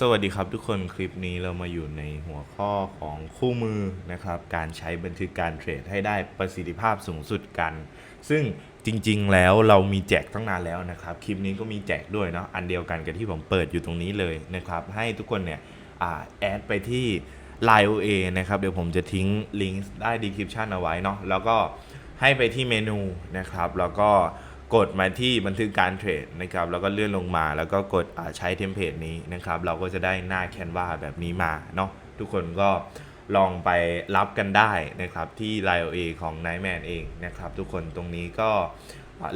สวัสดีครับทุกคนคลิปนี้เรามาอยู่ในหัวข้อของคู่มือนะครับ การใช้บันทึกการเทรดให้ได้ประสิทธิภาพสูงสุดกัน ซึ่งจริง ๆ แล้วเรามีแจกตั้งนานแล้วนะครับ คลิปนี้ก็มีแจกด้วยเนาะอันเดียวกันกับที่ผมเปิดอยู่ตรงนี้เลยนะครับ ให้ทุกคนเนี่ยอ่าแอดไปที่ Line OA นะครับ เดี๋ยวผมจะทิ้งลิงก์ได้ description เอาไว้เนาะแล้วก็ให้ไปที่เมนูนะครับ แล้วก็ กดมาที่บันทึกการเทรดนะครับแล้วก็เลื่อนลงมาแล้วก็กดใช้เทมเพลตนี้นะครับเราก็จะได้หน้าแคนวาแบบนี้มาเนาะทุกคนก็ลองไปรับกันได้นะครับที่ Line OA ของ Nightman เองนะครับทุกคนตรงนี้ก็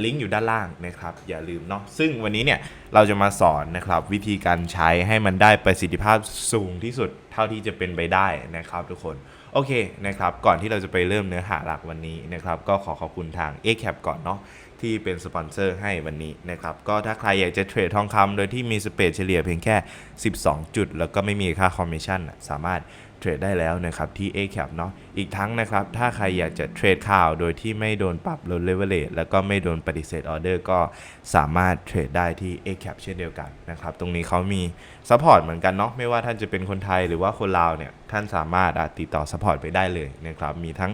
ลิงก์อยู่ด้านล่างนะครับอย่าลืมเนาะซึ่งวันนี้เนี่ยเราจะมาสอนนะครับวิธีการใช้ให้มันได้ประสิทธิภาพสูงที่สุดเท่าที่จะเป็นไปได้นะครับทุกคนโอเคนะครับก่อนที่เราจะไปเริ่มเนื้อหาหลักวันนี้นะครับก็ขอขอบคุณทาง a c a p ก่อนเนาะ ที่เป็นสปอนเซอร์ให้วันนี้นะครับ ก็ถ้าใครอยากจะเทรดทองคำโดยที่มีสเปรดเฉลี่ยเพียงแค่ 12 จุด แล้วก็ไม่มีค่าคอมมิชชั่นสามารถเทรดได้แล้วนะครับที่ a c a p เนาะอีกทั้งนะครับ ถ้าใครอยากจะเทรดข่าวโดยที่ไม่โดนปรับลดเลเวลเลแล้วก็ไม่โดนปฏิเสธออเดอร์ก็สามารถเทรดได้ที่ a c a p เช่นเดียวกันนะครับ ตรงนี้เขามีซัพพอร์ตเหมือนกันเนาะไม่ว่าท่านจะเป็นคนไทยหรือว่าคนลาวเนี่ย ท่านสามารถติดต่อซัพพอร์ตไปได้เลยนะครับ มีทั้ง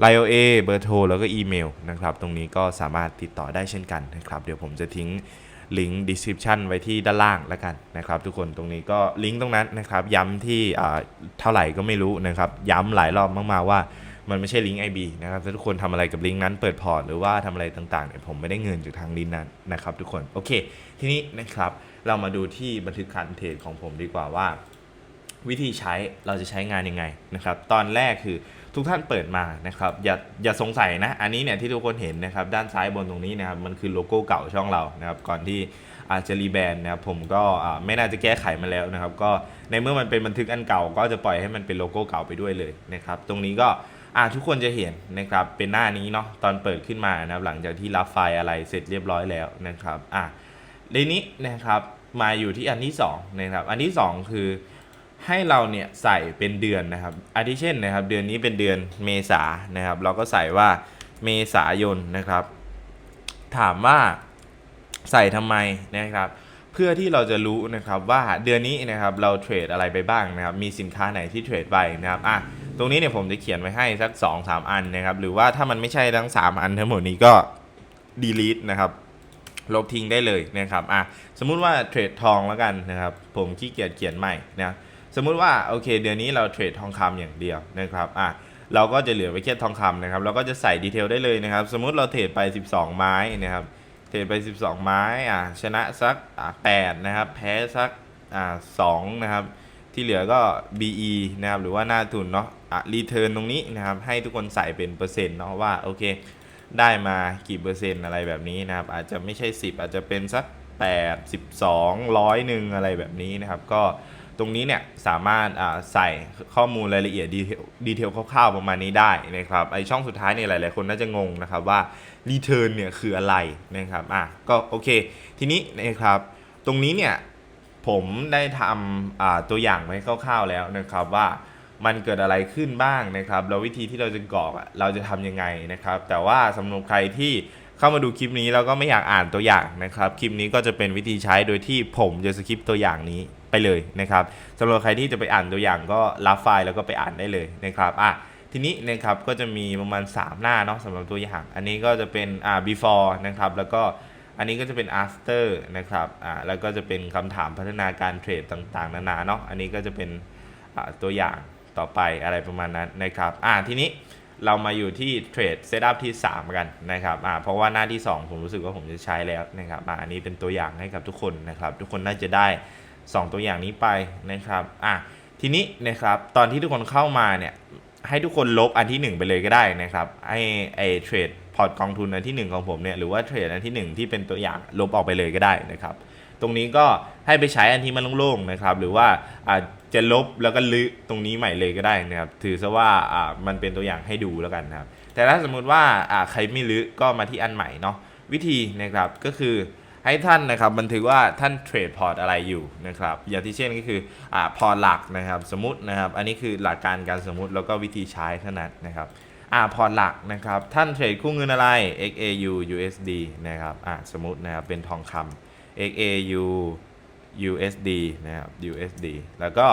ไลโอเอเบอร์โทรแล้วก็อีเมลนะครับ ตรงนี้ก็สามารถติดต่อได้เช่นกันนะครับ เดี๋ยวผมจะทิ้งลิงก์ description ไว้ที่ด้านล่างแล้วกันนะครับทุกคนตรงนี้ก็ลิงก์ตรงนั้นนะครับ ย้ำที่เท่าไหร่ก็ไม่รู้นะครับ ย้ำหลายรอบมากๆว่ามันไม่ใช่ลิงก์ IB นะครับถ้าทุกคนทำอะไรกับลิงก์นั้นเปิดพอร์ตหรือว่าทำอะไรต่างๆเนี่ยผมไม่ได้เงินจากทางลิงก์นั้นนะครับ ทุกคนโอเค ทีนี้นะครับเรามาดูที่บันทึกการเทรดของผมดีกว่าว่า วิธีใช้เราจะใช้งานยังไงนะครับ ตอนแรกคือ ทุกท่านเปิดมานะครับอย่าอย่าสงสัยนะ อันนี้เนี่ยที่ทุกคนเห็นนะครับด้านซ้ายบนตรงนี้นะครับมันคือโลโก้เก่าช่องเรานะครับก่อนที่อาจจะรีแบรนด์นะครับผมก็ไม่น่าจะแก้ไขมาแล้วนะครับ ก็ในเมื่อมันเป็นบันทึกอันเก่า ก็จะปล่อยให้มันเป็นโลโก้เก่าไปด้วยเลยนะครับตรงนี้ก็อ่าทุกคนจะเห็นนะครับเป็นหน้านี้เนาะตอนเปิดขึ้นมานะครับหลังจากที่รับไฟล์อะไรเสร็จเรียบร้อยแล้วนะครับอะในนี้นะครับมาอยู่ที่อันที่สองนะครับอันที่สองคือ ให้เราเนี่ยใส่เป็นเดือนนะครับ อาทิเช่นนะครับ เดือนนี้เป็นเดือนเมษานะครับ เราก็ใส่ว่าเมษายนนะครับ ถามว่าใส่ทำไมนะครับ เพื่อที่เราจะรู้นะครับว่าเดือนนี้นะครับเราเทรดอะไรไปบ้างนะครับ มีสินค้าไหนที่เทรดไปนะครับอะตรงนี้เนี่ยผมจะเขียนไว้ให้สัก 2 3 อันนะครับ หรือว่าถ้ามันไม่ใช่ทั้ง 3 อันทั้งหมดนี้ก็ delete นะครับลบทิ้งได้เลยนะครับอะสมมุติว่าเทรดทองแล้วกันนะครับ ผมขี้เกียจเขียนใหม่นะ สมมุติว่าโอเคเดือนนี้เราเทรดทองคำอย่างเดียวนะครับอะเราก็จะเหลือไว้แค่ทองคำนะครับ เราก็จะใส่ดีเทลได้เลยนะครับ สมมุติเราเทรดไป 12 ไม้นะครับ เทรดไป 12 ไม้อะชนะสักอะ8นะครับ แพ้สักอ่า2นะครับ ที่เหลือก็ BE นะครับ หรือว่าหน้าทุนเนาะอะรีเทิร์นตรงนี้นะครับ ให้ทุกคนใส่เป็นเปอร์เซ็นต์เนาะว่าโอเค ได้มากี่เปอร์เซ็นต์อะไรแบบนี้นะครับ อาจจะไม่ใช่ 10 อาจจะเป็นสัก 8 12ร้อยหนึ่งอะไรแบบนี้นะครับ ก็ ตรงนี้เนี่ยสามารถใส่ข้อมูลรายละเอียดดีเทลคร่าวๆประมาณนี้ได้นะครับไอช่องสุดท้ายเนี่ยหลายๆคนน่าจะงงนะครับว่า Return เนี่ยคืออะไรนะครับอะก็โอเค ทีนี้นะครับตรงนี้เนี่ยผมได้ทำตัวอย่างไว้คร่าวๆแล้วนะครับว่ามันเกิดอะไรขึ้นบ้างนะครับแล้ววิธีที่เราจะกรอกเราจะทำยังไงนะครับ แต่ว่าสำหรับใครที่เข้ามาดูคลิปนี้แล้วก็ไม่อยากอ่านตัวอย่างนะครับ คลิปนี้ก็จะเป็นวิธีใช้โดยที่ผมจะสคริปต์ตัวอย่างนี้ ไปเลยนะครับสำหรับใครที่จะไปอ่านตัวอย่างก็รับไฟล์แล้วก็ไปอ่านได้เลยนะครับอะทีนี้นะครับก็จะมีประมาณ 3 หน้าเนาะสำหรับตัวอย่าง อันนี้ก็จะเป็นอ่า before นะครับแล้วก็อันนี้ก็จะเป็น after นะครับอ่าแล้วก็จะเป็นคำถามพัฒนาการเทรดต่างๆ นานาเนาะอันนี้ก็จะเป็นอ่าตัวอย่างต่อไปอะไรประมาณนั้นนะครับอ่าทีนี้เรามาอยู่ที่เทรดเซตอัพที่ 3 กันนะครับอ่าเพราะว่าหน้าที่ 2 ผมรู้สึกว่าผมจะใช้แล้วนะครับอ่าอันนี้เป็นตัวอย่างให้กับทุกคนนะครับ ทุกคนน่าจะได้ 2 ตัวอย่างนี้ไปนะครับอะทีนี้นะครับตอนที่ทุกคนเข้ามาเนี่ยให้ทุกคนลบอันที่ 1 ไปเลยก็ได้นะครับให้ไอเทรดพอร์ตกองทุนอันที่ 1 ของผมเนี่ยหรือว่าเทรดอันที่ 1 ที่เป็นตัวอย่างลบออกไปเลยก็ได้นะครับ ตรงนี้ก็ให้ไปใช้อันที่มันโล่งๆนะครับ หรือว่าอาจจะลบแล้วก็ลึตรงนี้ใหม่เลยก็ได้นะครับถือซะว่าอ่ามันเป็นตัวอย่างให้ดูแล้วกันนะครับ แต่ถ้าสมมุติว่าอ่าใครไม่ลึก็มาที่อันใหม่เนาะวิธีนะครับก็คือ ให้ท่านนะครับบันทึกว่าท่านเทรดพอร์ตอะไรอยู่นะครับอย่างที่เช่นก็คืออ่าพอร์ตหลักนะครับสมมตินะครับอันนี้คือหลักการการสมมติแล้วก็วิธีใช้เท่านั้นนะครับอ่าพอร์ตหลักนะครับท่านเทรดคู่เงินอะไร XAU USD นะครับอ่าสมมตินะครับเป็นทองคำ XAU USD นะครับ USD แล้วก็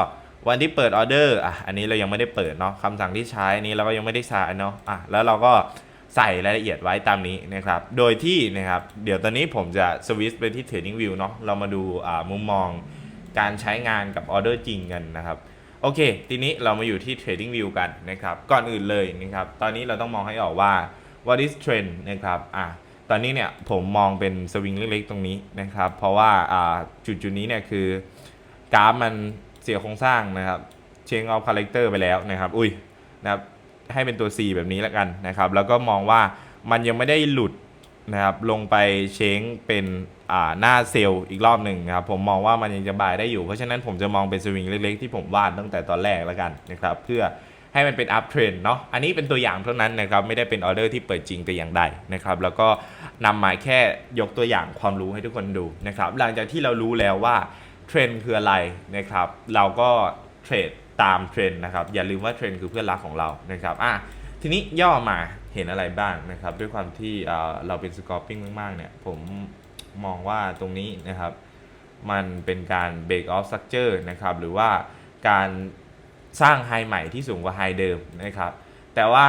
วันที่เปิดออเดอร์อะอันนี้เรายังไม่ได้เปิดเนาะคำสั่งที่ใช้นี้เราก็ยังไม่ได้ใช้เนาะอะแล้วเราก็ ใส่รายละเอียดไว้ตามนี้นะครับ โดยที่นะครับ เดี๋ยวตอนนี้ผมจะสวิตช์ไปที่ Trading View เนาะ เรามาดูมุมมองการใช้งานกับออเดอร์จริงกันนะครับ โอเค ทีนี้เรามาอยู่ที่ Trading View กันนะครับ ก่อนอื่นเลยนะครับ ตอนนี้เราต้องมองให้ออกว่า what is trend นะครับ อะ ตอนนี้เนี่ยผมมองเป็นสวิงเล็กๆตรงนี้นะครับ เพราะว่าอ่าจุดจุดๆนี้เนี่ยคือกราฟมันเสียโครงสร้างนะครับเชงเอาคาแรคเตอร์ไปแล้วนะครับ อุ้ยนะครับ ให้เป็นตัว C แบบนี้แล้วกันนะครับ แล้วก็มองว่ามันยังไม่ได้หลุดนะครับลงไปเช้งเป็นหน้าเซลล์อีกรอบหนึ่งนะครับผมมองว่ามันยังจะบายได้อยู่ เพราะฉะนั้นผมจะมองเป็นสวิงเล็กๆ ที่ผมวาดตั้งแต่ตอนแรกแล้วกันนะครับเพื่อให้มันเป็นอัพเทรนเนาะอันนี้เป็นตัวอย่างเท่านั้นนะครับไม่ได้เป็นออเดอร์ที่เปิดจริงแต่อย่างใดนะครับแล้วก็นำมาแค่ยกตัวอย่างความรู้ให้ทุกคนดูนะครับหลังจากที่เรารู้แล้วว่าเทรนด์คืออะไรนะครับเราก็เทรด ตามเทรนด์นะครับ อย่าลืมว่าเทรนด์คือเพื่อนรักของเรานะครับอะทีนี้ย่อมาเห็นอะไรบ้างนะครับ ด้วยความที่เราเป็นสกอร์ปิ้งมากๆเนี่ยผมมองว่าตรงนี้นะครับ มันเป็นการ break off structure นะครับ หรือว่าการสร้างไฮใหม่ที่สูงกว่าไฮเดิมนะครับ แต่ว่า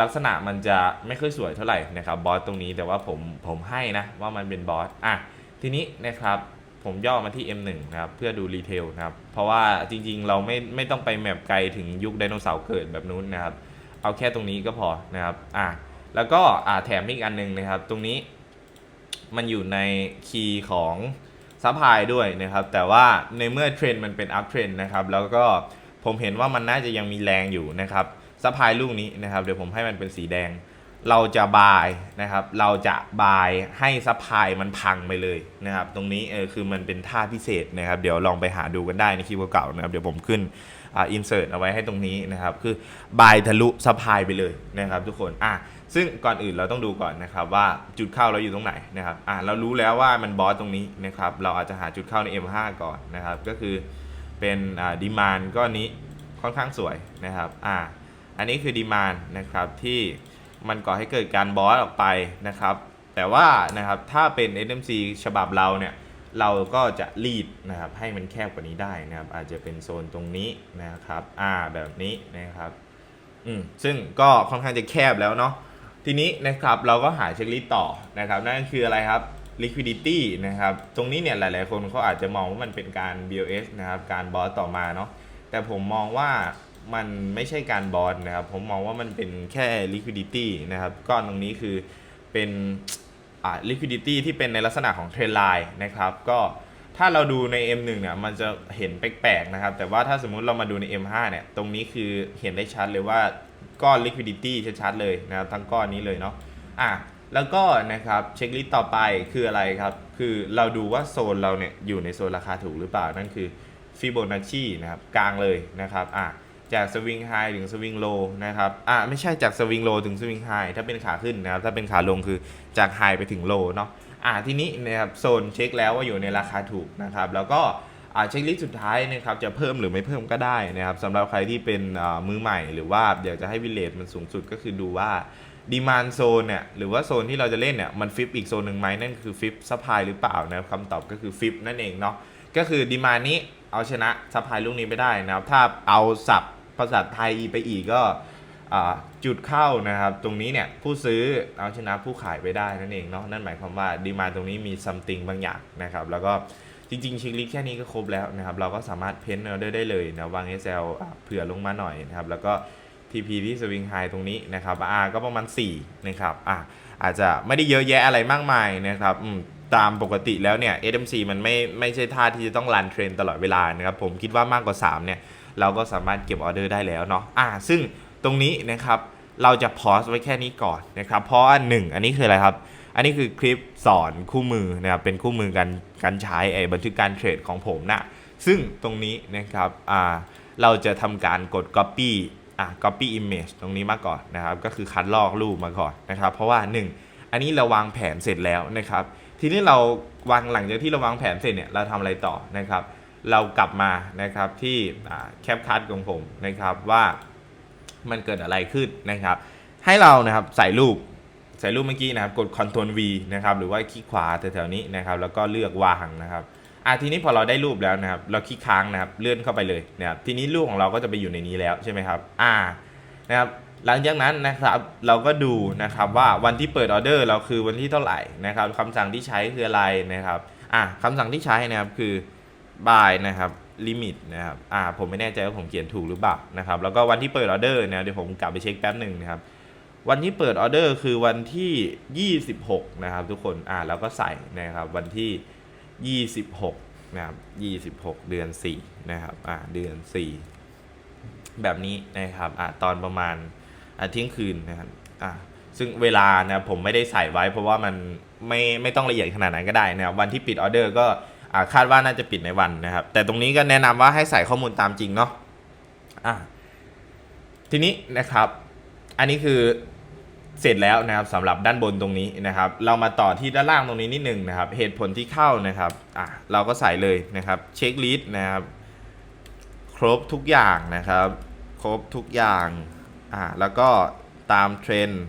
ลักษณะมันจะไม่ค่อยสวยเท่าไหร่นะครับบอสตรงนี้แต่ว่าผมผมให้นะว่ามันเป็นบอสอะทีนี้นะครับ ผมย่อมาที่ M1 นะครับ เพื่อดูรีเทลนะครับ เพราะว่าจริงๆ เราไม่ไม่ต้องไปแมปไกลถึงยุคไดโนเสาร์เกิดแบบนู้นนะครับ เอาแค่ตรงนี้ก็พอนะครับอะแล้วก็อ่าแถมอีกอันหนึงนะครับ ตรงนี้มันอยู่ในคีย์ของซัพพลายด้วยนะครับ แต่ว่าในเมื่อเทรนด์มันเป็นอัพเทรนด์นะครับ แล้วก็ผมเห็นว่ามันน่าจะยังมีแรงอยู่นะครับซัพพลายลูกนี้นะครับ เดี๋ยวผมให้มันเป็นสีแดง เราจะบายนะครับ เราจะบายให้ซัพพลายมันพังไปเลยนะครับ ตรงนี้เออคือมันเป็นท่าพิเศษนะครับ เดี๋ยวลองไปหาดูกันได้ในคลิปเก่าๆนะครับ เดี๋ยวผมขึ้นอ่าอินเสิร์ตเอาไว้ให้ตรงนี้นะครับ คือบายทะลุซัพพลายไปเลยนะครับ ทุกคนอะซึ่งก่อนอื่นเราต้องดูก่อนนะครับว่าจุดเข้าเราอยู่ตรงไหนนะครับอะเรารู้แล้วว่ามันบอสตรงนี้นะครับ เราอาจจะหาจุดเข้าใน M5 ก่อนนะครับ ก็คือเป็นอ่าดีมานก้อนนี้ค่อนข้างสวยนะครับอะอันนี้คือดีมานนะครับที่ มันก่อให้เกิดการบอสออกไปนะครับ แต่ว่านะครับถ้าเป็น SMC ฉบับเราเนี่ยเราก็จะรีดนะครับให้มันแคบกว่านี้ได้นะครับ อาจจะเป็นโซนตรงนี้นะครับอ่าแบบนี้นะครับอืมซึ่งก็ค่อนข้างจะแคบแล้วเนาะทีนี้นะครับเราก็หาเช็คลิสต์ต่อนะครับ นั่นคืออะไรครับ liquidity นะครับ ตรงนี้เนี่ยหลาย ๆ คนเขาอาจจะมองว่ามันเป็นการ BOS นะครับ การบอสต่อมาเนาะแต่ผมมองว่า มันไม่ใช่การบอสนะครับ ผมมองว่ามันเป็นแค่ liquidity นะครับ ก้อนตรงนี้คือเป็นอ่า liquidity ที่เป็นในลักษณะของเทรนไลน์นะครับ ก็ถ้าเราดูใน M1 เนี่ยมันจะเห็นแปลกๆนะครับ แต่ว่าถ้าสมมุติเรามาดูใน M5 เนี่ยตรงนี้คือเห็นได้ชัดเลยว่าก้อน liquidity ชัดๆเลยนะครับทั้งก้อนนี้เลยเนาะอะแล้วก็นะครับเช็คลิสต์ต่อไปคืออะไรครับ คือเราดูว่าโซนเราเนี่ยอยู่ในโซนราคาถูกหรือเปล่า นั่นคือฟิโบนัชชีนะครับกลางเลยนะครับอะ จากสวิงไฮถึงสวิงโลนะครับ อะไม่ใช่จากสวิงโลถึงสวิงไฮถ้าเป็นขาขึ้นนะครับ ถ้าเป็นขาลงคือจากไฮไปถึงโลเนาะ อะทีนี้นะครับโซนเช็คแล้วว่าอยู่ในราคาถูกนะครับ แล้วก็อ่าเช็คลิสต์สุดท้ายนะครับจะเพิ่มหรือไม่เพิ่มก็ได้นะครับสำหรับใครที่เป็นอ่ามือใหม่ หรือว่าอยากจะให้วิเลตมันสูงสุดก็คือดูว่าดีมานโซนเนี่ยหรือว่าโซนที่เราจะเล่นเนี่ยมันฟิปอีกโซนหนึ่งไหมนั่นคือฟิปซัพพลายหรือเปล่านะครับคำตอบก็คือฟิปนั่นเองเนาะก็คือดีมานนี้เอาชนะซัพพลายลูกนี้ไปได้นะครับถ้าเอาสับ ภาษาไทยไปอีกก็จุดเข้านะครับ ตรงนี้เนี่ยผู้ซื้อเอาชนะผู้ขายไปได้นั่นเองเนาะนั่นหมายความว่าดีมาตรงนี้มีซัมติงบางอย่างนะครับแล้วก็จริงๆช็คลิสต์แค่นี้ก็ครบแล้วนะครับเราก็สามารถเพ้นออเดอร์ได้เลยนะวาง SL อะเผื่อลงมาหน่อยนะครับแล้วก็ TP ที่สวิงไฮตรงนี้นะครับ R ก็ประมาณ4นะครับอะอาจจะไม่ได้เยอะแยะอะไรมากมายนะครับตามปกติแล้วเนี่ย SMC มันไม่ไม่ใช่ท่าที่จะต้องรันเทรนตลอดเวลานะครับผมคิดว่ามากกว่า 3 เนี่ย เราก็สามารถเก็บออเดอร์ได้แล้วเนาะอะซึ่งตรงนี้นะครับเราจะพอสไว้แค่นี้ก่อนนะครับ เพราะอันหนึ่งอันนี้คืออะไรครับ อันนี้คือคลิปสอนคู่มือนะครับ เป็นคู่มือการการใช้ไอ้บันทึกการเทรดของผมนะ ซึ่งตรงนี้นะครับอ่าเราจะทำการกด copy อะ copy image ตรงนี้มาก่อนนะครับ ก็คือคัดลอกรูปมาก่อนนะครับ เพราะว่า 1 อันนี้เราวางแผนเสร็จแล้วนะครับ ทีนี้เราวางหลังจากที่เราวางแผนเสร็จเนี่ย เราทำอะไรต่อนะครับ เรากลับมานะครับที่แคปคัดของผมนะครับว่ามันเกิดอะไรขึ้นนะครับ ให้เรานะครับใส่รูปใส่รูปเมื่อกี้นะครับกด Ctrl V นะครับหรือว่าคลิกขวาแถวๆนี้นะครับแล้วก็เลือกวางนะครับอะทีนี้พอเราได้รูปแล้วนะครับ เราคลิกค้างนะครับเลื่อนเข้าไปเลยนะครับทีนี้รูปของเราก็จะไปอยู่ในนี้แล้วใช่ไหมครับอ่านะครับหลังจากนั้นนะครับเราก็ดูนะครับว่าวันที่เปิดออเดอร์เราคือวันที่เท่าไหร่นะครับคำสั่งที่ใช้คืออะไรนะครับอะคำสั่งที่ใช้นะครับคือ buy นะครับ limit นะครับอ่าผมไม่แน่ใจว่าผมเขียนถูกหรือเปล่านะครับแล้วก็วันที่เปิดออเดอร์เนี่ยเดี๋ยวผมกลับไปเช็คแป๊บหนึ่งนะครับวันที่เปิดออเดอร์คือวันที่ 26 นะครับ ทุกคนอ่าเราก็ใส่นะครับวันที่ 26 นะครับ 26 เดือน 4 นะครับอ่าเดือน 4 แบบนี้นะครับอ่าตอนประมาณอ่าเที่ยงคืนนะครับอ่าซึ่งเวลานะผมไม่ได้ใส่ไว้เพราะว่ามันไม่ไม่ต้องละเอียดขนาดนั้นก็ได้นะครับวันที่ปิดออเดอร์ก็ คาดว่าน่าจะปิดในวันนะครับ แต่ตรงนี้ก็แนะนำว่าให้ใส่ข้อมูลตามจริงเนาะอ่าทีนี้นะครับ อันนี้คือเสร็จแล้วนะครับสำหรับด้านบนตรงนี้นะครับ เรามาต่อที่ด้านล่างตรงนี้นิดนึงนะครับ เหตุผลที่เข้านะครับอะเราก็ใส่เลยนะครับเช็คลิสต์นะครับ ครบทุกอย่างนะครับ ครบทุกอย่างอ่าแล้วก็ตามเทรนด์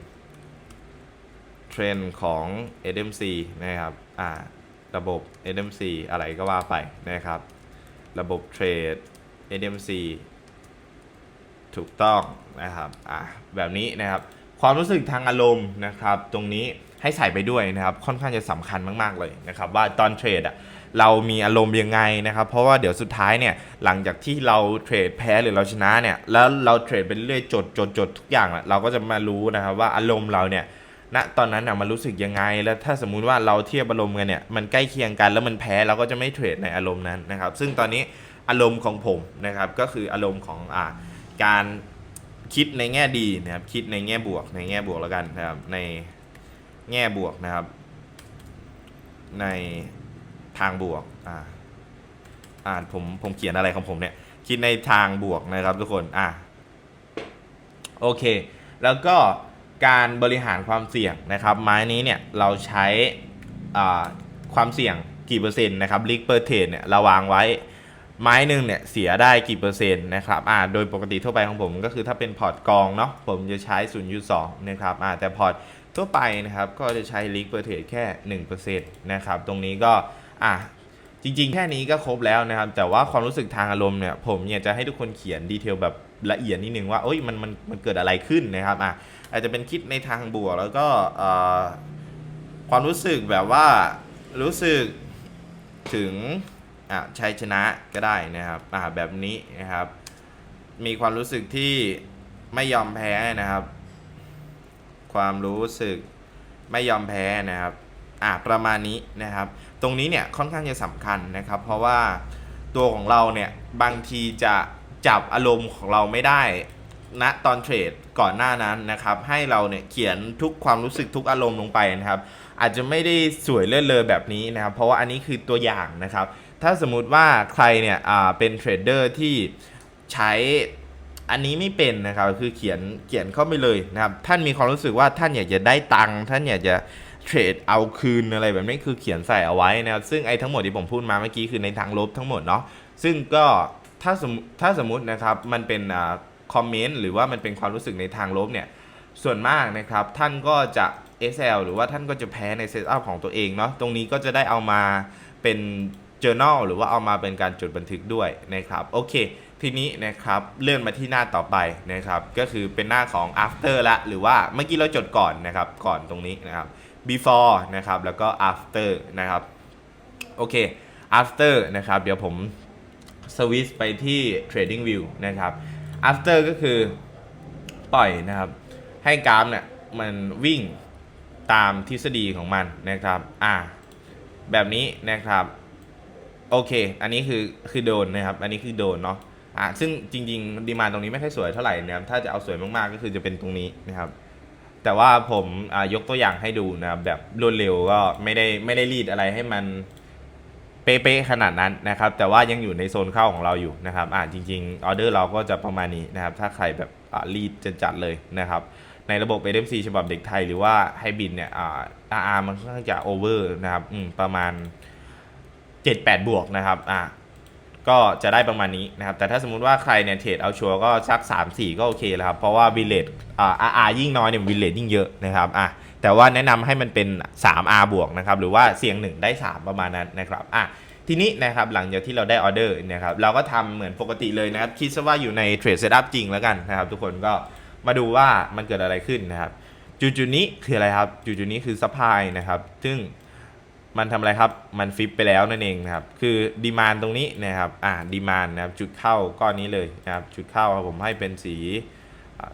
เทรนด์ของ SMC นะครับอ่า ระบบ SMC อะไรก็ว่าไปนะครับ ระบบเทรด SMC ถูกต้องนะครับอะแบบนี้นะครับ ความรู้สึกทางอารมณ์นะครับ ตรงนี้ให้ใส่ไปด้วยนะครับ ค่อนข้างจะสำคัญมาก ๆ เลยนะครับ ว่าตอนเทรดอะเรามีอารมณ์ยังไงนะครับ เพราะว่าเดี๋ยวสุดท้ายเนี่ยหลังจากที่เราเทรดแพ้หรือเราชนะเนี่ยแล้วเราเทรดไปเรื่อยๆจดจดจดทุกอย่างอะเราก็จะมารู้นะครับว่าอารมณ์เราเนี่ย ณตอนนั้นน่ะมันรู้สึกยังไง แล้วถ้าสมมุติว่าเราเทียบอารมณ์กันเนี่ยมันใกล้เคียงกันแล้วมันแพ้เราก็จะไม่เทรดในอารมณ์นั้นนะครับ ซึ่งตอนนี้อารมณ์ของผมนะครับก็คืออารมณ์ของอ่าการคิดในแง่ดีนะครับคิดในแง่บวกในแง่บวกแล้วกันนะครับในแง่บวกนะครับ ในทางบวกอ่าอ่าผมผมเขียนอะไรของผมเนี่ยคิดในทางบวกนะครับทุกคนอ่าโอเค แล้วก็ การบริหารความเสี่ยงนะครับไม้นี้เนี่ยเราใช้ความเสี่ยงกี่เปอร์เซ็นต์นะครับลิกเปอร์เทนเนี่ยเราวางไว้ไม้หนึ่งเนี่ยเสียได้กี่เปอร์เซ็นต์นะครับอ่าโดยปกติทั่วไปของผมก็คือถ้าเป็นพอร์ตกองเนาะผมจะใช้ 0.2นะครับอ่าแต่พอร์ตทั่วไปนะครับก็จะใช้ลิกเปอร์เทนแค่ 1%นะครับตรงนี้ก็อ่าจริงๆ แค่นี้ก็ครบแล้วนะครับ แต่ว่าความรู้สึกทางอารมณ์เนี่ยผมอยากจะให้ทุกคนเขียนดีเทลแบบละเอียดนิดนึงว่าเอ้ยมันมันมันเกิดอะไรขึ้นนะครับอะ อาจจะเป็นคิดในทางบวก แล้วก็ความรู้สึกแบบว่ารู้สึกถึงชัยชนะก็ได้นะครับแบบนี้นะครับ มีความรู้สึกที่ไม่ยอมแพ้นะครับ ความรู้สึกไม่ยอมแพ้นะครับอ่าประมาณนี้นะครับ ตรงนี้เนี่ยค่อนข้างจะสำคัญนะครับ เพราะว่าตัวของเราเนี่ยบางทีจะจับอารมณ์ของเราไม่ได้ ณตอนเทรดก่อนหน้านั้นนะครับ ให้เราเนี่ยเขียนทุกความรู้สึกทุกอารมณ์ลงไปนะครับ อาจจะไม่ได้สวยเลื่อเลยแบบนี้นะครับ เพราะว่าอันนี้คือตัวอย่างนะครับ ถ้าสมมุติว่าใครเนี่ยเป็นเทรดเดอร์ที่ใช้อันนี้ไม่เป็นนะครับคือเขียนเขียนเข้าไปเลยนะครับ ท่านมีความรู้สึกว่าท่านอยากจะได้ตังค์ท่านอยากจะเทรดเอาคืนอะไรแบบนี้คือเขียนใส่เอาไว้นะครับ ซึ่งไอ้ทั้งหมดที่ผมพูดมาเมื่อกี้คือในทางลบทั้งหมดเนาะซึ่งก็ถ้าสมถ้าสมมตินะครับมันเป็นอ่า คอมเมนต์หรือว่ามันเป็นความรู้สึกในทางลบเนี่ยส่วนมากนะครับท่านก็จะ SL หรือว่าท่านก็จะแพ้ในเซตอัพของตัวเองเนาะตรงนี้ก็จะได้เอามาเป็น journal หรือว่าเอามาเป็นการจดบันทึกด้วยนะครับโอเค ทีนี้นะครับเลื่อนมาที่หน้าต่อไปนะครับก็คือเป็นหน้าของ after ละหรือว่าเมื่อกี้เราจดก่อนนะครับก่อนตรงนี้นะครับ before นะครับแล้วก็ after นะครับโอเค after นะครับเดี๋ยวผมสวิตช์ไปที่ trading view นะครับ after ก็คือปล่อยนะครับ ให้กราฟเนี่ยมันวิ่งตามทฤษฎีของมันนะครับ อ่า แบบนี้นะครับ โอเค อันนี้คือคือโดนนะครับ อันนี้คือโดนเนาะ อ่าซึ่งจริงๆ ดีมานตรงนี้ไม่ค่อยสวยเท่าไหร่นะครับ ถ้าจะเอาสวยมากๆ ก็คือจะเป็นตรงนี้นะครับ แต่ว่าผมอ่ายกตัวอย่างให้ดูนะครับ แบบรวดเร็วก็ไม่ได้ไม่ได้รีดอะไรให้มัน เป๊ะๆขนาดนั้นนะครับ แต่ว่ายังอยู่ในโซนเข้าของเราอยู่นะครับอ่าจริงๆออเดอร์เราก็จะประมาณนี้นะครับ ถ้าใครแบบอ่ารีดจะจัดเลยนะครับ ในระบบ SMC ฉบับเด็กไทยหรือว่าไฮบินเนี่ยอ่า RR มันค่อนข้างจะโอเวอร์นะครับอืมประมาณ 7-8 บวกนะครับอ่าก็จะได้ประมาณนี้นะครับ แต่ถ้าสมมุติว่าใครเนี่ยเทรดเอาชัวร์ก็สัก 3 4 ก็โอเคแล้วครับ เพราะว่าวิลเลตอ่า RR ยิ่งน้อยเนี่ยวิลเลตยิ่งเยอะนะครับอะ แต่ว่าแนะนำให้มันเป็น 3R บวกนะครับหรือว่าเสียง 1 ได้ 3 ประมาณนั้นนะครับอะทีนี้นะครับหลังจากที่เราได้ออเดอร์นะครับเราก็ทำเหมือนปกติเลยนะครับคิดซะว่าอยู่ในเทรดเซตอัพจริงแล้วกันนะครับทุกคนก็มาดูว่ามันเกิดอะไรขึ้นนะครับจุดจุดนี้คืออะไรครับจุดจุดนี้คือซัพพลายนะครับซึ่งมันทำอะไรครับ มันฟิปไปแล้วนั่นเองนะครับ คือดีมานตรงนี้นะครับ อ่าดีมานนะครับ จุดเข้าก้อนนี้เลยนะครับ จุดเข้าผมให้เป็นสี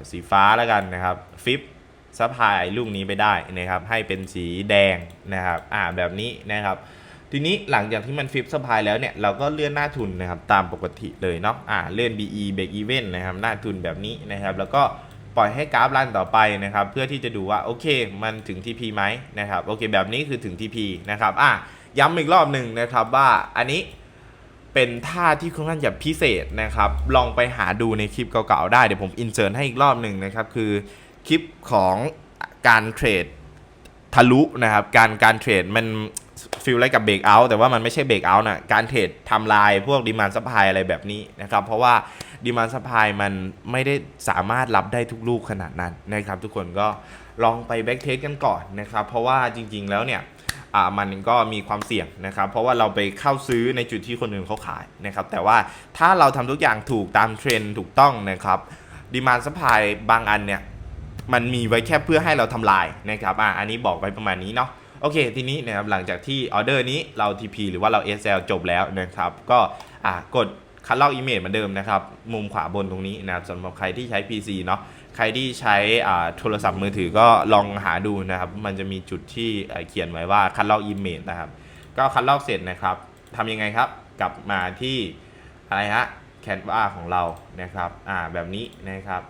สีฟ้าแล้วกันนะครับ ฟิป ซัพพลายลูกนี้ไปได้นะครับให้เป็นสีแดงนะครับอ่าแบบนี้นะครับทีนี้หลังจากที่มันฟิปสปายแล้วเนี่ยเราก็เลื่อนหน้าทุนนะครับตามปกติเลยเนาะอ่าเลื่อน BE break even นะครับหน้าทุนแบบนี้นะครับ แล้วก็ปล่อยให้กราฟรันต่อไปนะครับ เพื่อที่จะดูว่าโอเค มันถึง TP ไหมนะครับโอเค แบบนี้คือถึง TP นะครับอะย้ำอีกรอบหนึ่งนะครับว่าอันนี้เป็นท่าที่ค่อนข้างจะพิเศษนะครับ ลองไปหาดูในคลิปเก่าๆได้เดี๋ยวผมอินเสิร์ตให้อีกรอบหนึ่งนะครับ คือ คลิปของการเทรดทะลุนะครับ การการเทรดมันฟิลไลกับเบรกเอาท์แต่ว่ามันไม่ใช่เบรกเอาท์นะการเทรดทำลายพวกดีมานซัพพลายอะไรแบบนี้นะครับ เพราะว่าดีมานซัพพลายมันไม่ได้สามารถรับได้ทุกลูกขนาดนั้นนะครับ ทุกคนก็ลองไปแบ็กเทสกันก่อนนะครับ เพราะว่าจริง ๆ แล้วเนี่ยมันก็มีความเสี่ยงนะครับ เพราะว่าเราไปเข้าซื้อในจุดที่คนอื่นเขาขายนะครับ แต่ว่าถ้าเราทำทุกอย่างถูกตามเทรนด์ถูกต้องนะครับดีมานซัพพลายบางอันเนี่ย มันมีไว้แค่เพื่อให้เราทำลายนะครับอะอันนี้บอกไปประมาณนี้เนาะโอเค ทีนี้นะครับหลังจากที่ออเดอร์นี้เรา TP หรือว่าเรา SL จบแล้วนะครับก็อะกดคัดลอกอีเมจเหมือนเดิมนะครับมุมขวาบนตรงนี้นะครับสำหรับใครที่ใช้ PC เนาะใครที่ใช้อ่าโทรศัพท์มือถือก็ลองหาดูนะครับมันจะมีจุดที่เอ่อเขียนไว้ว่าคัดลอกอีเมจนะครับก็คัดลอกเสร็จนะครับทำยังไงครับกลับมาที่อะไรฮะแคนวาของเรานะครับอ่าแบบนี้นะครับ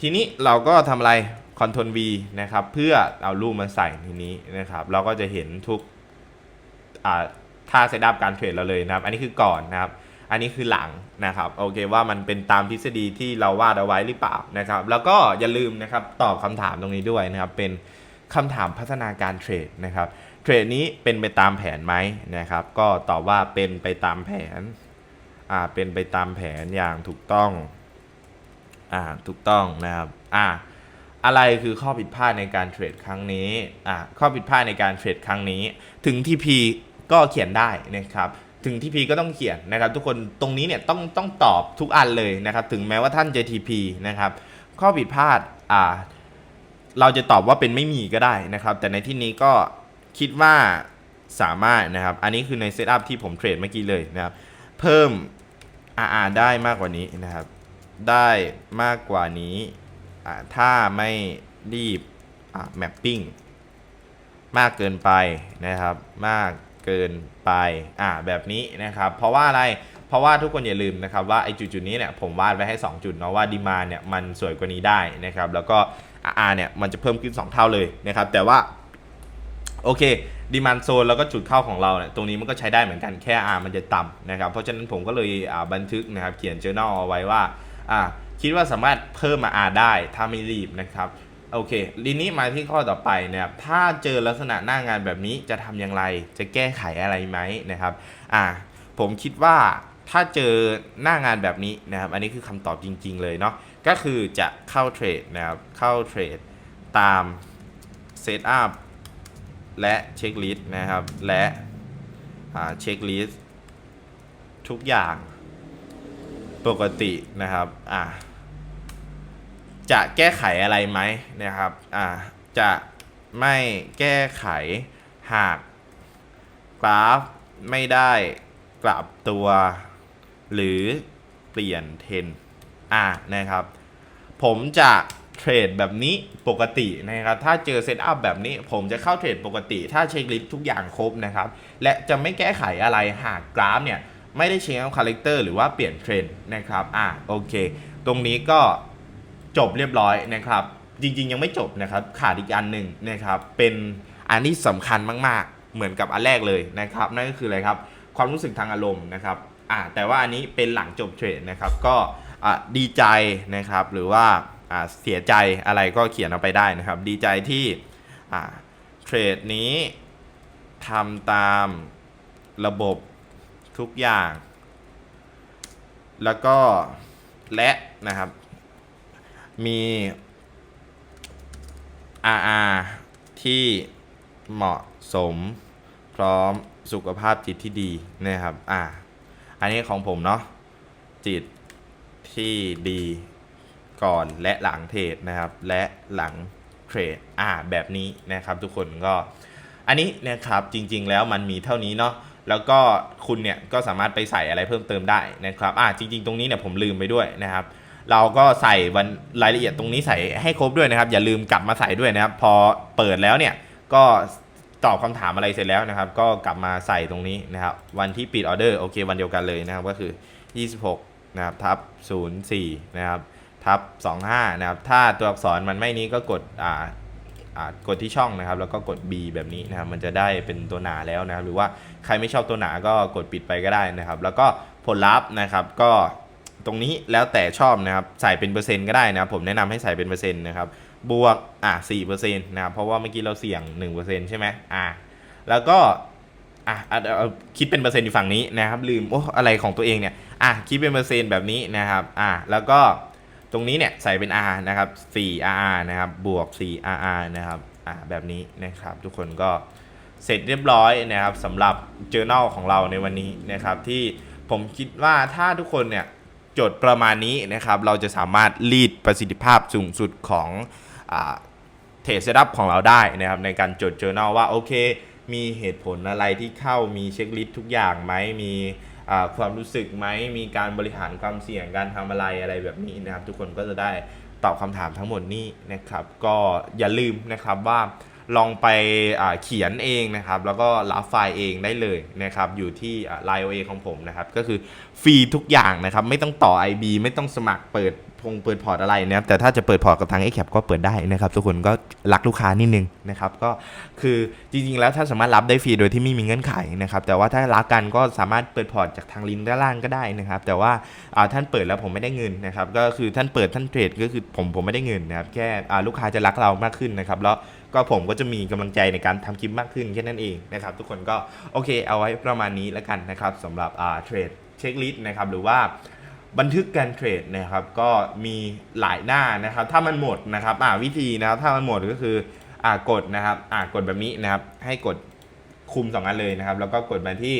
ทีนี้เราก็ทำอะไร Ctrl V นะครับ เพื่อเอารูปมาใส่ทีนี้นะครับ เราก็จะเห็นทุกท่าเซตอัพการเทรดเราเลยนะครับ อันนี้คือก่อนนะครับ อันนี้คือหลังนะครับ โอเคว่ามันเป็นตามทฤษฎีที่เราวาดเอาไว้หรือเปล่านะครับ แล้วก็อย่าลืมนะครับตอบคำถามตรงนี้ด้วยนะครับ เป็นคำถามพัฒนาการเทรดนะครับ เทรดนี้เป็นไปตามแผนไหมนะครับ ก็ตอบว่าเป็นไปตามแผน อ่า เป็นไปตามแผนอย่างถูกต้อง อ่าถูกต้องนะครับอ่าอะไรคือข้อผิดพลาดในการเทรดครั้งนี้อ่าข้อผิดพลาดในการเทรดครั้งนี้ ถึง TP ก็เขียนได้นะครับถึง TP ก็ต้องเขียนนะครับ ทุกคนตรงนี้เนี่ยต้องต้องตอบทุกอันเลยนะครับ ถึงแม้ว่าท่านจะ TP นะครับ ข้อผิดพลาดอ่าเราจะตอบว่าเป็นไม่มีก็ได้นะครับ แต่ในที่นี้ก็คิดว่าสามารถนะครับ อันนี้คือในเซตอัพที่ผมเทรดเมื่อกี้เลยนะครับ เพิ่ม RR ได้มากกว่านี้นะครับ ได้มากกว่านี้ถ้าไม่รีบอ่า mapping มากเกินไปนะครับ มากเกินไปอ่าแบบนี้นะครับ เพราะว่าอะไรเพราะว่าทุกคนอย่าลืมนะครับว่าไอ้จุดๆนี้เนี่ยผมวาดไว้ให้ 2 จุดเนาะว่าดีมาเนี่ยมันสวยกว่านี้ได้นะครับ แล้วก็ R เนี่ยมันจะเพิ่มขึ้น 2 เท่าเลยนะครับ แต่ว่าโอเคดีมันโซนแล้วก็จุดเข้าของเราเนี่ยตรงนี้มันก็ใช้ได้เหมือนกันแค่ R มันจะต่ำนะครับ เพราะฉะนั้นผมก็เลยบันทึกนะครับเขียน journal เอาไว้ว่า อ่าคิดว่าสามารถเพิ่มมา R ได้ถ้าไม่รีบนะครับโอเคทีนี้มาที่ข้อต่อไปนะครับถ้าเจอลักษณะหน้างานแบบนี้จะทำอย่างไร จะแก้ไขอะไรไหมนะครับอ่าผมคิดว่าถ้าเจอหน้างานแบบนี้นะครับ อันนี้คือคำตอบจริง ๆ เลยเนาะก็คือจะเข้าเทรดนะครับเข้าเทรดตามเซตอัพและเช็คลิสต์นะครับ และเช็คลิสต์ทุกอย่าง ปกตินะครับอ่าจะแก้ไขอะไรไหมนะครับอ่าจะไม่แก้ไขหากกราฟไม่ได้กลับตัว หรือเปลี่ยนเทรนอ่านะครับ ผมจะเทรดแบบนี้ปกตินะครับ ถ้าเจอเซตอัพแบบนี้ ผมจะเข้าเทรดปกติ ถ้าเช็คลิสต์ทุกอย่างครบนะครับ และจะไม่แก้ไขอะไรหากกราฟเนี่ย ไม่ได้เชงคาแรคเตอร์หรือว่าเปลี่ยนเทรนด์นะครับอะโอเค ตรงนี้ก็จบเรียบร้อยนะครับ จริงๆ ยังไม่จบนะครับ ขาดอีกอันหนึ่งนะครับ เป็นอันที่สำคัญมากๆ เหมือนกับอันแรกเลยนะครับ นั่นก็คืออะไรครับ ความรู้สึกทางอารมณ์นะครับอ่าแต่ว่าอันนี้เป็นหลังจบเทรดนะครับ ก็อะดีใจนะครับ หรือว่าอ่าเสียใจอะไรก็เขียนเอาไปได้นะครับ ดีใจที่อ่าเทรดนี้ทำตามระบบ ทุกอย่าง แล้วก็และนะครับ มี RR ที่เหมาะสมพร้อมสุขภาพจิตที่ดีนะครับ อ่า อันนี้ของผมเนาะ จิตที่ดีก่อนและหลังเทรดนะครับ และหลังเทรด อ่า แบบนี้นะครับทุกคนก็ อันนี้นะครับจริงๆแล้วมันมีเท่านี้เนาะ แล้วก็คุณเนี่ยก็สามารถไปใส่อะไรเพิ่มเติมได้นะครับอ่าจริง ๆ ตรงนี้เนี่ยผมลืมไปด้วยนะครับเราก็ใส่วันรายละเอียดตรงนี้ใส่ให้ครบด้วยนะครับ อย่าลืมกลับมาใส่ด้วยนะครับ พอเปิดแล้วเนี่ยก็ตอบคำถามอะไรเสร็จแล้วนะครับ ก็กลับมาใส่ตรงนี้นะครับ วันที่ปิดออเดอร์โอเค วันเดียวกันเลยนะครับก็คือ 26 นะครับทับ 04 นะครับทับ 25 นะครับ ถ้าตัวอักษรมันไม่นี้ก็กดอ่า กดที่ช่องนะครับ แล้วก็กด B แบบนี้นะครับมันจะได้เป็นตัวหนาแล้วนะครับ หรือว่าใครไม่ชอบตัวหนาก็กดปิดไปก็ได้นะครับ แล้วก็ผลลัพธ์นะครับก็ตรงนี้แล้วแต่ชอบนะครับใส่เป็นเปอร์เซ็นต์ก็ได้นะครับผมแนะนำให้ใส่เป็นเปอร์เซ็นต์นะครับบวกอะสี่เปอร์เซ็นต์นะครับเพราะว่าเมื่อกี้เราเสี่ยงหนึ่งเปอร์เซ็นต์ใช่ไหมอ่าแล้วก็อะคิดเป็นเปอร์เซ็นต์อยู่ฝั่งนี้นะครับลืมโอ้อะไรของตัวเองเนี่ยอะคิดเป็นเปอร์เซ็นต์แบบนี้นะครับอะแล้วก็ ตรงนี้เนี่ยใส่เป็น R นะครับ4 RR นะครับ บวก 4 RR นะครับอ่าแบบนี้นะครับ ทุกคนก็เสร็จเรียบร้อยนะครับสำหรับ journal ของเราในวันนี้นะครับ ที่ผมคิดว่าถ้าทุกคนเนี่ยจดประมาณนี้นะครับ เราจะสามารถรีดประสิทธิภาพสูงสุดของเทรดเซตัพของเราได้นะครับ ในการจด journal ว่าโอเค มีเหตุผลอะไรที่เข้ามีเช็คลิสต์ทุกอย่างไหมมี ความรู้สึกไหมมีการบริหารความเสี่ยงการทำอะไรอะไรแบบนี้นะครับ ทุกคนก็จะได้ตอบคำถามทั้งหมดนี้นะครับ ก็อย่าลืมนะครับว่า ลองไปเขียนเองนะครับ แล้วก็รับไฟล์เองได้เลยนะครับ อยู่ที่ไลโอเอของผมนะครับ ก็คือฟรีทุกอย่างนะครับ ไม่ต้องต่อ IB ไม่ต้องสมัครเปิดพงเปิดพอร์ตอะไรนะครับ แต่ถ้าจะเปิดพอร์ตกับทาง a c a p ก็เปิดได้นะครับ ทุกคนก็รักลูกค้านิดนึงนะครับ ก็คือจริงๆ แล้วถ้าสามารถรับได้ฟรีโดยที่ไม่มีเงื่อนไขนะครับ แต่ว่าถ้ารักกันก็สามารถเปิดพอร์ตจากทางลิงก์ด้านล่างก็ได้นะครับ แต่ว่าาท่านเปิดแล้วผมไม่ได้เงินนะครับ ก็คือท่านเปิดท่านเทรดก็คือผมผมไม่ได้เงินนะครับ แค่ลูกค้าจะรักเรามากขึ้นนะครับ แล้ว ก็ผมก็จะมีกำลังใจในการทำคลิปมากขึ้นแค่นั้นเองนะครับ ทุกคนก็โอเคเอาไว้ประมาณนี้แล้วกันนะครับสำหรับเทรดเช็คลิสต์นะครับหรือว่าบันทึกการเทรดนะครับก็มีหลายหน้านะครับ ถ้ามันหมดนะครับอ่าวิธีนะครับถ้ามันหมดก็คืออ่ากดนะครับอ่ากดแบบนี้นะครับ ให้กดคุมสองอันเลยนะครับ แล้วก็กดมาที่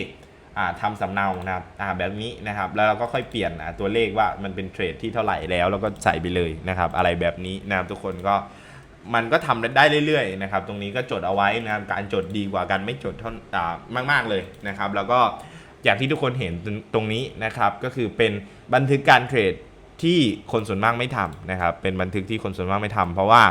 อ่าทำสำเนานะครับอ่าแบบนี้นะครับ แล้วเราก็ค่อยเปลี่ยนตัวเลขว่ามันเป็นเทรดที่เท่าไหร่แล้ว แล้วก็ใส่ไปเลยนะครับ อะไรแบบนี้นะครับทุกคนก็ มันก็ทำได้เรื่อยๆนะครับตรงนี้ก็จดเอาไว้นะครับการจดดีกว่าการไม่จดเท่าอ่ามาก ๆเลยนะครับ แล้วก็อย่างที่ทุกคนเห็นตรงนี้นะครับ ก็คือเป็นบันทึกการเทรดที่คนส่วนมากไม่ทำนะครับ เป็นบันทึกที่คนส่วนมากไม่ทำเพราะว่า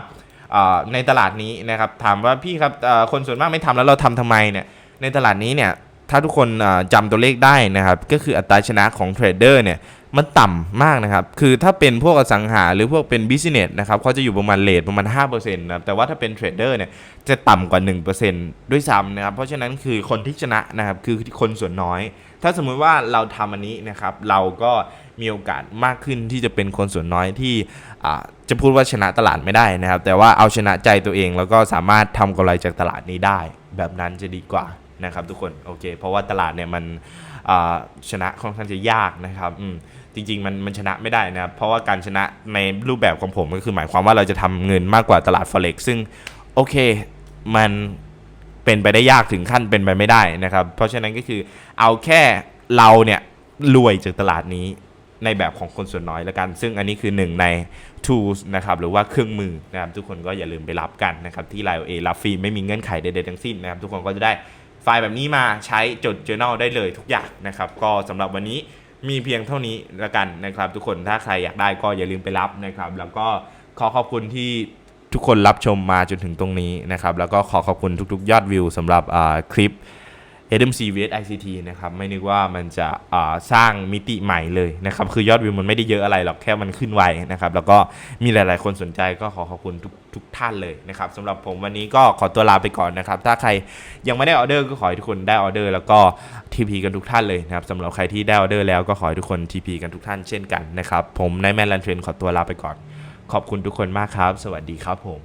ในตลาดนี้นะครับถามว่าพี่ครับคนส่วนมากไม่ทำแล้วเราทำทำไมเนี่ยในตลาดนี้เนี่ยถ้าทุกคนเอ่อจำตัวเลขได้นะครับ ก็คืออัตราชนะของเทรดเดอร์เนี่ย มันต่ำมากนะครับ คือถ้าเป็นพวกอสังหาหรือพวกเป็นบิสเนสนะครับเขาจะอยู่ประมาณเลทประมาณ5%นะครับแต่ว่าถ้าเป็นเทรดเดอร์เนี่ยจะต่ำกว่า 1%ด้วยซ้ำนะครับ เพราะฉะนั้นคือคนที่ชนะนะครับคือคนส่วนน้อย ถ้าสมมุติว่าเราทำอันนี้นะครับเราก็มีโอกาสมากขึ้นที่จะเป็นคนส่วนน้อยที่จะพูดว่าชนะตลาดไม่ได้นะครับ แต่ว่าเอาชนะใจตัวเองแล้วก็สามารถทำกำไรจากตลาดนี้ได้ แบบนั้นจะดีกว่านะครับทุกคนโอเค เพราะว่าตลาดเนี่ยมันชนะค่อนข้างจะยากนะครับอืม จริงๆมันมันชนะไม่ได้นะครับ เพราะว่าการชนะในรูปแบบของผมก็คือหมายความว่าเราจะทำเงินมากกว่าตลาด forex ซึ่งโอเคมันเป็นไปได้ยากถึงขั้นเป็นไปไม่ได้นะครับ เพราะฉะนั้นก็คือเอาแค่เราเนี่ยรวยจากตลาดนี้ในแบบของคนส่วนน้อยแล้วกัน ซึ่งอันนี้คือหนึ่งใน tools นะครับหรือว่าเครื่องมือนะครับทุกคนก็อย่าลืมไปรับกันนะครับที่ Line A รับฟรีไม่มีเงื่อนไขใดๆทั้งสิ้นนะครับทุกคนก็จะได้ไฟล์แบบนี้มาใช้จด journal ได้เลยทุกอย่างนะครับก็สำหรับวันนี้ มีเพียงเท่านี้ละกันนะครับ ทุกคนถ้าใครอยากได้ก็อย่าลืมไปรับนะครับ แล้วก็ขอขอบคุณที่ทุกคนรับชมมาจนถึงตรงนี้นะครับ แล้วก็ขอขอบคุณทุก ๆ ยอดวิวสำหรับคลิป ADMC vs ICT นะครับไม่นึกว่ามันจะสร้างมิติใหม่เลยนะครับคือยอดวิวมันไม่ได้เยอะอะไรหรอกแค่มันขึ้นไวนะครับแล้วก็มีหลาย ๆ คนสนใจก็ขอขอบคุณทุกทุกท่านเลยนะครับสำหรับผมวันนี้ก็ขอตัวลาไปก่อนนะครับถ้าใครยังไม่ได้ออเดอร์ก็ขอให้ทุกคนได้ออเดอร์ แล้วก็ TP กันทุกท่านเลยนะครับสำหรับใครที่ได้ออเดอร์แล้วก็ขอให้ทุกคน TP กันทุกท่านเช่นกันนะครับผมนายแมนลันเทรนขอตัวลาไปก่อน ขอบคุณทุกคนมากครับ สวัสดีครับผม